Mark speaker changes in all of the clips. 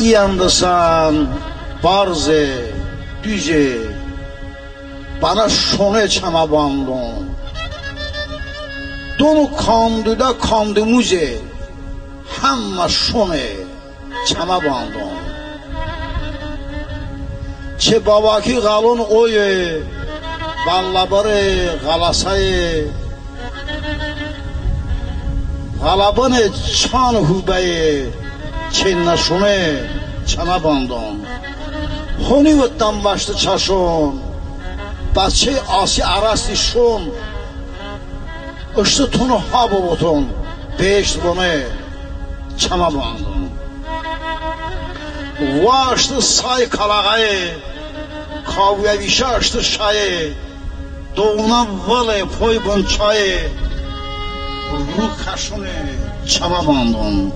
Speaker 1: iyandısan, barze, düze, bana şone çama bandon. Donu kandı da kandı muze, hamma şone çama bandon. Çe babaki galon oye, Ballabare, galasayı, Galabane çan hubeyi, چه نشونه چمه باندان خونی و دنبشت چشون بچه آسی عرستی شون اشتو تونو ها بودون بیشت بونه چمه باندان واشت سای کلاغای کاویویشه اشتو شای دوغنان وله پوی بون چای çama bandon.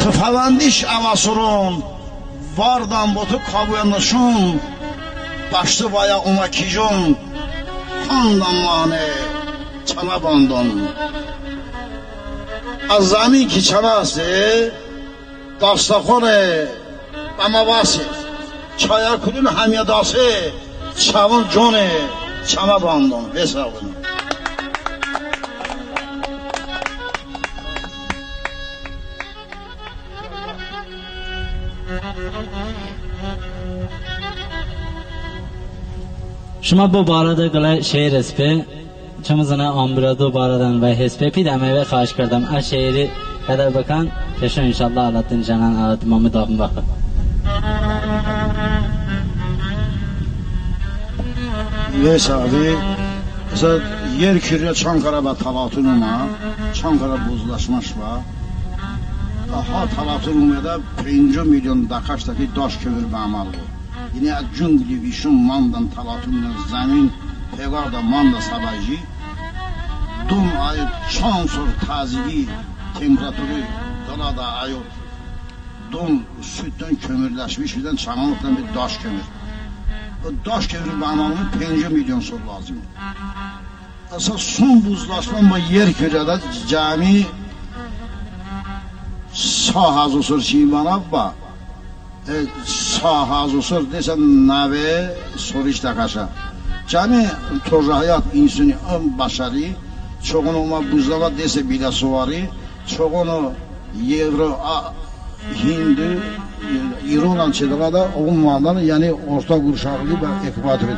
Speaker 1: Tıfavandiş avasurun, Vardan botu kabuyanışın, Başlı vaya umakijun, Handan mane, çama bandon. Az zamin ki çaması, Dastakhone, Amavasi, Çaya kulün hamyadası, Çavun cone,
Speaker 2: شما با بارد گله شعر اسپه چما زنه آمبرادو بارادن و حسپه پیدمه و خواهش کردم از شعری قدر بکن کشو انشالله علاتın canan alat mamı dağım bakın.
Speaker 1: Yes abi. Mesela yer kürye Çankara ve Talatunuma, Çankara buzlaşmış var. Daha Talatunuma'da 5 milyon dakaştaki daş kömür bağmalı. Yine cüngli vişun mandan Talatunuma'da zemin pegarda manda sabajı. Dum ayı çansor tazili temperatürü dalada ayı dum sütten kömürleşmiş birden çamalıktan bir daş kömür. O daş kömürü bağlamının 5 milyon sol lazım. Esas son buzlaşma yer kürede cami sahaz usur şimana ba e, sahaz usur desen nave soruş takaşa cami torra hayat insani ön başarı çoğunu ama buzlama dese bile suvari çoğunu Euro a, Hindi İran çedağa da o mandan yani orta kuşaklı ve ekvator